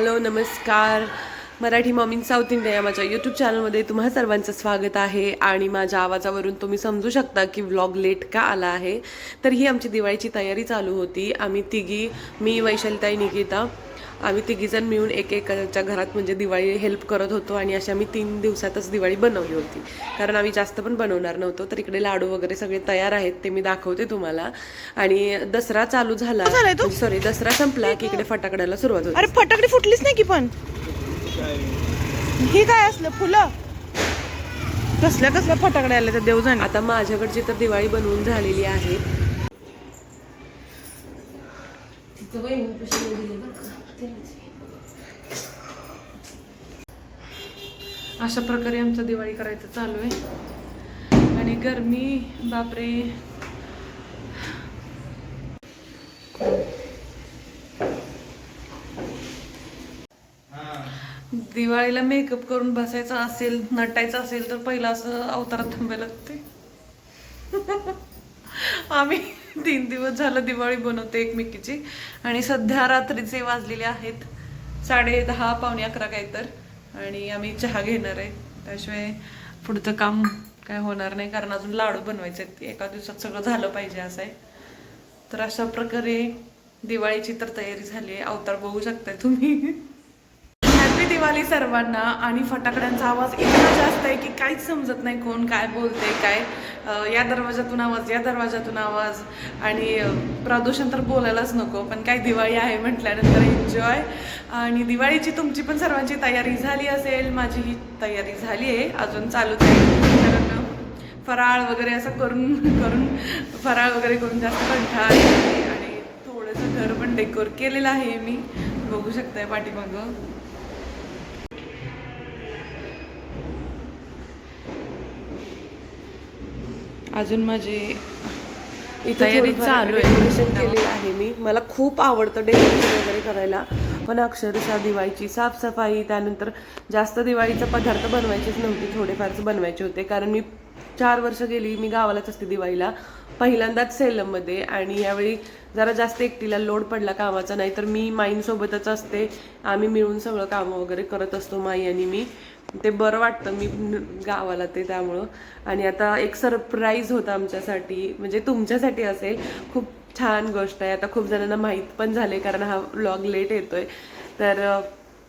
Hello नमस्कार. Marathi मॉमिन south India या माझ्या यूट्यूब चॅनलमध्ये तुम्हा सर्वांचं स्वागत आहे आणि माझ्या आवाजावरून तुम्ही समजू शकता की व्लॉग लेट का आला आहे. तर ही आमची दिवाळीची तयारी चालू होती. आम्ही तिघी मी वैशालताई निकिता आम्ही तिघीजण मिळून एक एकाच्या घरात म्हणजे दिवाळी हेल्प करत होतो आणि अशी आम्ही तीन दिवसातच दिवाळी बनवली होती. कारण आम्ही जास्त पण बनवणार नव्हतो. तर इकडे लाडू वगैरे सगळे तयार आहेत ते मी दाखवते तुम्हाला. आणि दसरा चालू झाला? सॉरी दसरा संपला की इकडे फटाकड्याला सुरुवात होती. अरे फटाकडे फुटलीच नाही की पण? हे काय असलं फुलं? कसल्या कसल्या फटाकडे आले तर देव जाणे आता माझ्याकडची तर दिवाळी बनवून झालेली आहे. अशा प्रकारे आमचं दिवाळी करायचं चालू आहे आणि गरमी बापरे दिवाळीला मेकअप करून बसायचं असेल नटायचं असेल तर पहिला असं अवतारात थांबायला लागते. आम्ही तीन दिवस झालं दिवाळी बनवते एकमेकीची. आणि सध्या रात्रीचे वाजलेले आहेत. साडे दहा पावणे अकरा काय तर. आणि आम्ही चहा घेणार आहे. त्याशिवाय पुढचं काम काय होणार नाही. कारण अजून लाडू बनवायचे आहेत. एका दिवसात सगळं झालं पाहिजे असं आहे. तर अशा प्रकारे दिवाळीची तर तयारी झाली आहे. अवतार बघू शकताय तुम्ही. हॅपी दिवाळी सर्वांना आणि फटाकड्यांचा आवाज इतका जास्त आहे की काहीच समजत नाही कोण काय बोलते काय या दरवाजातून आवाज या दरवाजातून आवाज. आणि प्रदूषण तर बोलायलाच नको पण काय दिवाळी आहे म्हटल्यानंतर एन्जॉय आणि दिवाळीची तुमची पण सर्वांची तयारी झाली असेल माझी ही तयारी झाली आहे अजून चालूच आहे कारण फराळ वगैरे असं करून करून फराळ वगैरे करून जास्त कंठाळ आहे आणि थोडंसं घर पण डेकोर केलेलं आहे मी. बघू शकताय पाठीमागं. अजून माझी तयारी चालू आहे. आहे मी. मला खूप आवडतं डेकोरेशन वगैरे करायला. पण अक्षरशः दिवाळीची साफसफाई त्यानंतर जास्त दिवाळीचा पदार्थ बनवायचेच नव्हते थोडेफारच बनवायचे होते. कारण मी चार वर्ष गेली मी गावालाच असते दिवाळीला. पहिल्यांदाच सेलममध्ये आणि यावेळी जरा जास्त एकटीला लोड पडला कामाचा. नाही तर मी माईंसोबतच असते. आम्ही मिळून सगळं कामं वगैरे करत असतो माई आणि मी. ते बरं वाटतं मी गावाला ते त्यामुळं. आणि आता एक सरप्राईज होता आमच्यासाठी म्हणजे तुमच्यासाठी असेल खूप छान गोष्ट आहे. आता खूप जणांना माहीत पण झाले कारण हा व्लॉग लेट येतोय. तर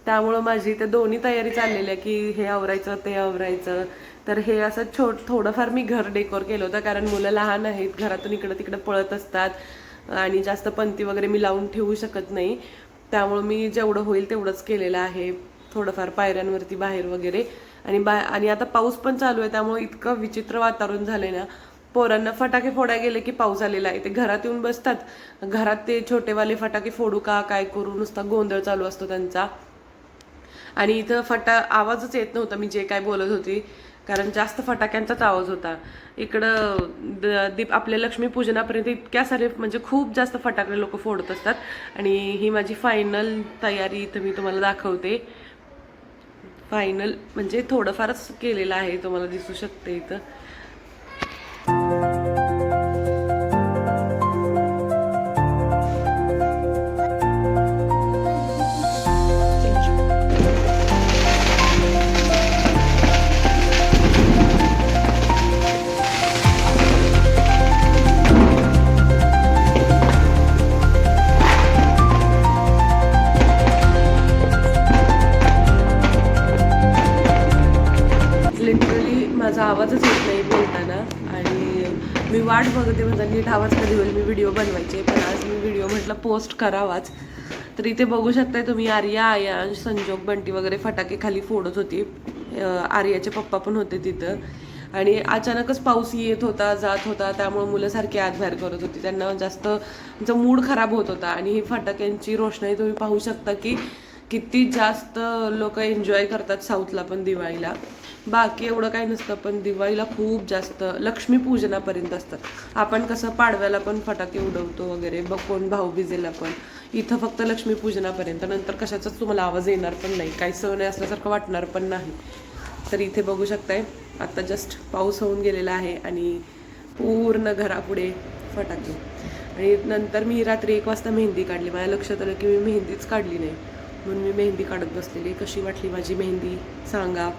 त्यामुळं माझी ते दोन्ही तयारी चाललेली आहे की हे आवरायचं ते आवरायचं. तर हे असं छोट थोडंफार मी घर डेकोर केलं होतं कारण मुलं लहान आहेत घरातून इकडं तिकडं पळत असतात. आणि जास्त पंती वगैरे मी लावून ठेवू शकत नाही. त्यामुळं मी जेवढं होईल तेवढंच केलेलं आहे. थोडंफार पायऱ्यांवरती बाहेर वगैरे. आणि बा आणि आता पाऊस पण चालू आहे त्यामुळे इतकं विचित्र वातावरण झालंय ना. पोरांना फटाके फोडाय गेले की पाऊस आलेला आहे. ते घरात येऊन बसतात. घरात ते छोटेवाले फटाके फोडू का काय करू? नुसता गोंधळ चालू असतो त्यांचा. आणि इथं फटा आवाजच येत नव्हता. मी जे काय बोलत होती कारण जास्त फटाक्यांचाच आवाज होता. इकडं द- दीप आपल्या लक्ष्मीपूजनापर्यंत इतक्या सारे म्हणजे खूप जास्त फटाकडे लोक फोडत असतात. आणि ही माझी फायनल तयारी इथं मी तुम्हाला दाखवते. फायनल म्हणजे थोडंफारच केलेलं आहे तुम्हाला दिसू शकते इथं. वाट बघते म्हणजे नीट आवाज कधी होईल? मी व्हिडिओ बनवायचे. पण आज मी व्हिडिओ म्हटलं पोस्ट करावाच. तर इथे बघू शकताय तुम्ही आर्या आयांश संजोग बंटी वगैरे फटाके खाली फोडत होती. आर्याचे पप्पा पण होते तिथं. आणि अचानकच पाऊस येत होता जात होता. त्यामुळे मुलं सारखी आत बाहेर करत होती. त्यांना जास्त त्यांचा मूड खराब होत होता. आणि ही फटाक्यांची रोषणाई तुम्ही पाहू शकता की किती जास्त लोक एन्जॉय करतात साऊथला पण दिवाळीला. बाकी एवढं काही नसतं पण दिवाळीला खूप जास्त लक्ष्मीपूजनापर्यंत असतं आपण कसं पाडव्याला पण फटाके उडवतो वगैरे बघ कोण भाऊबीजेला पण. इथं फक्त लक्ष्मीपूजनापर्यंत नंतर कशाचाच तुम्हाला आवाज येणार पण नाही. काही सण असल्यासारखं वाटणार पण नाही. तर इथे बघू शकताय आत्ता जस्ट पाऊस होऊन गेलेला आहे आणि पूर्ण घरापुढे फटाके. आणि नंतर मी रात्री एक वाजता मेहंदी काढली. माझ्या लक्षात आलं की मी मेहंदीच काढली नाही. म्हणून मी मेहंदी काढत बसलेली. कशी वाटली माझी मेहंदी? सांगा.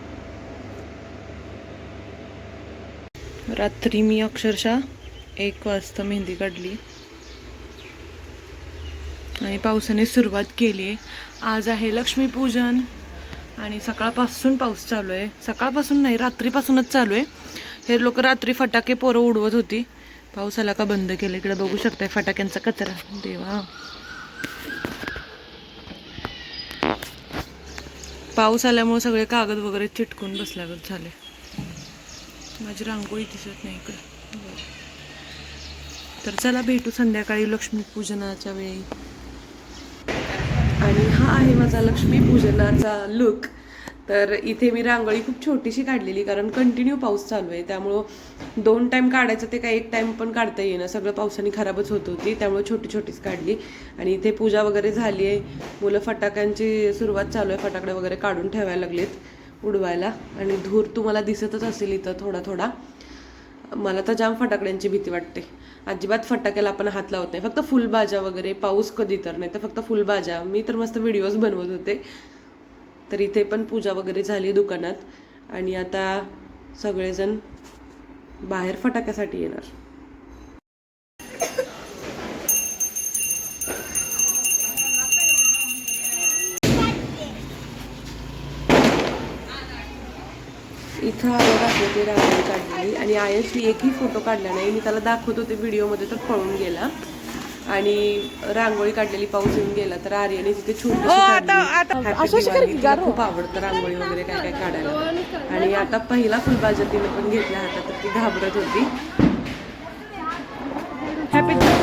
रात्री मी अक्षरशः एक वाजता मेहंदी काढली. आणि पावसाने सुरुवात केली. आहे आज आहे लक्ष्मीपूजन आणि सकाळपासून पाऊस चालू आहे. सकाळपासून नाही रात्रीपासूनच चालू आहे. हे लोक रात्री फटाके पोरं उडवत होती. पाऊस आला का बंद केलं? इकडे बघू शकताय फटाक्यांचा कचरा. देवा. पाऊस आल्यामुळे सगळे कागद वगैरे चिटकून बसल्यागत झाले. माझी रांगोळी दिसत नाही इकडे. तर चला भेटू संध्याकाळी लक्ष्मीपूजनाच्या वेळी. आणि हा आहे माझा लक्ष्मीपूजनाचा लुक तर इथे मी रांगोळी खूप छोटीशी काढलेली कारण कंटिन्यू पाऊस चालू आहे. त्यामुळं दोन टाईम काढायचं ते काय एक टाईम पण काढता येईना. सगळं पावसाने खराबच होत होती. त्यामुळे छोटी छोटीच काढली. आणि इथे पूजा वगैरे झाली आहे. मुलं फटाक्यांची सुरुवात चालू आहे. फटाकडे वगैरे काढून ठेवायला लागलेत. उडवायला. आणि धूर तुम्हाला दिसतच असेल इथं थोडा थोडा. मला तर जाम फटाकड्यांची भीती वाटते. अजिबात फटाक्याला आपण हात लावत नाही. फक्त फुलभाज्या वगैरे पाऊस कधी तर नाही तर फक्त फुलभाज्या मी तर मस्त व्हिडिओज बनवत होते. तर इथे पण पूजा वगैरे झाली दुकानात. आणि आता सगळेजण बाहेर फटाक्यासाठी येणार. इथं आलं दाखवते रांगोळी काढलेली. आणि आयशनी एकही फोटो काढला नाही. मी त्याला दाखवत होते व्हिडिओमध्ये तर पळून गेला. आणि रांगोळी काढलेली पाऊस येऊन गेला तर आर्याने तिथे छोटी खूप आवडतं रांगोळी वगैरे काय काय काढायला. आणि आता पहिला फुलभाज्या तिने पण घेतला हातात तर ती घाबरत होती.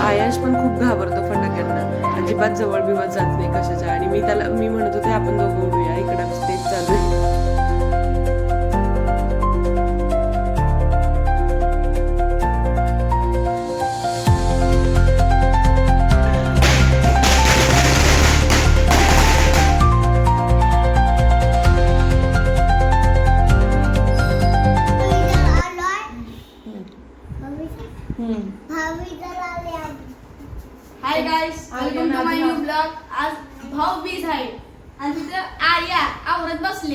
आयांश पण खूप घाबरतो फटाक्यांना. अजिबात जवळ बिवत जात नाही कशाच्या. आणि मी त्याला मी म्हणत होते आपण दोघं उडूया. इकडं स्टेज चालू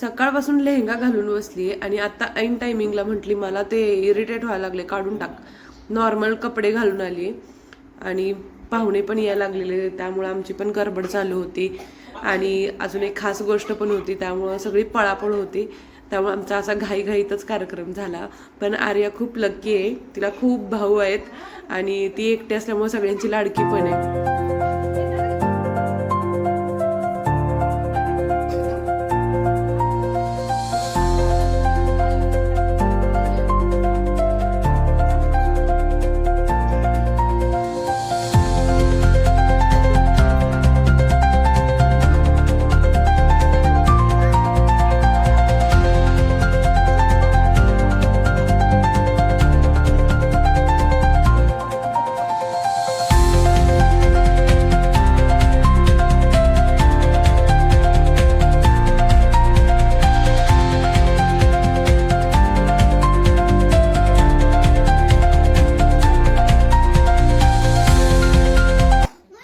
सकाळपासून लेहंगा घालून बसली आणि आता ऐन टायमिंगला म्हटली मला ते इरिटेट व्हायला लागले काढून टाक. नॉर्मल कपडे घालून आली आणि पाहुणे पण यायला लागलेले त्यामुळं आमची पण गडबड चालू होती. आणि अजून एक खास गोष्ट पण होती त्यामुळं सगळी पळापळ होती. त्यामुळे आमचा असा घाईघाईतच कार्यक्रम झाला. पण आर्या खूप लक्की आहे तिला खूप भाऊ आहेत आणि ती एकटी असल्यामुळे सगळ्यांची लाडकी पण आहे.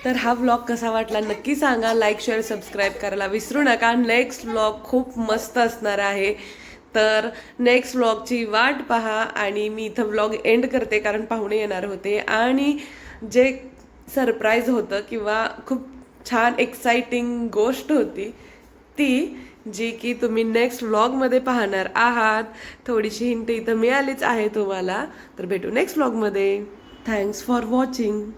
तर हा व्लॉग कसा वाटला नक्की सांगा. लाईक शेअर सबस्क्राईब करायला विसरू नका. नेक्स्ट व्लॉग खूप मस्त असणार आहे. तर नेक्स्ट व्लॉगची वाट पहा आणि मी इथं व्लॉग एंड करते कारण पाहुणे येणार होते. आणि जे सरप्राईज होतं किंवा खूप छान एक्साइटिंग गोष्ट होती ती जी की तुम्ही नेक्स्ट व्लॉगमध्ये पाहणार आहात. थोडीशी हिंट इथं मिळालीच आहे तुम्हाला. तर भेटू नेक्स्ट व्लॉगमध्ये थँक्स फॉर वॉचिंग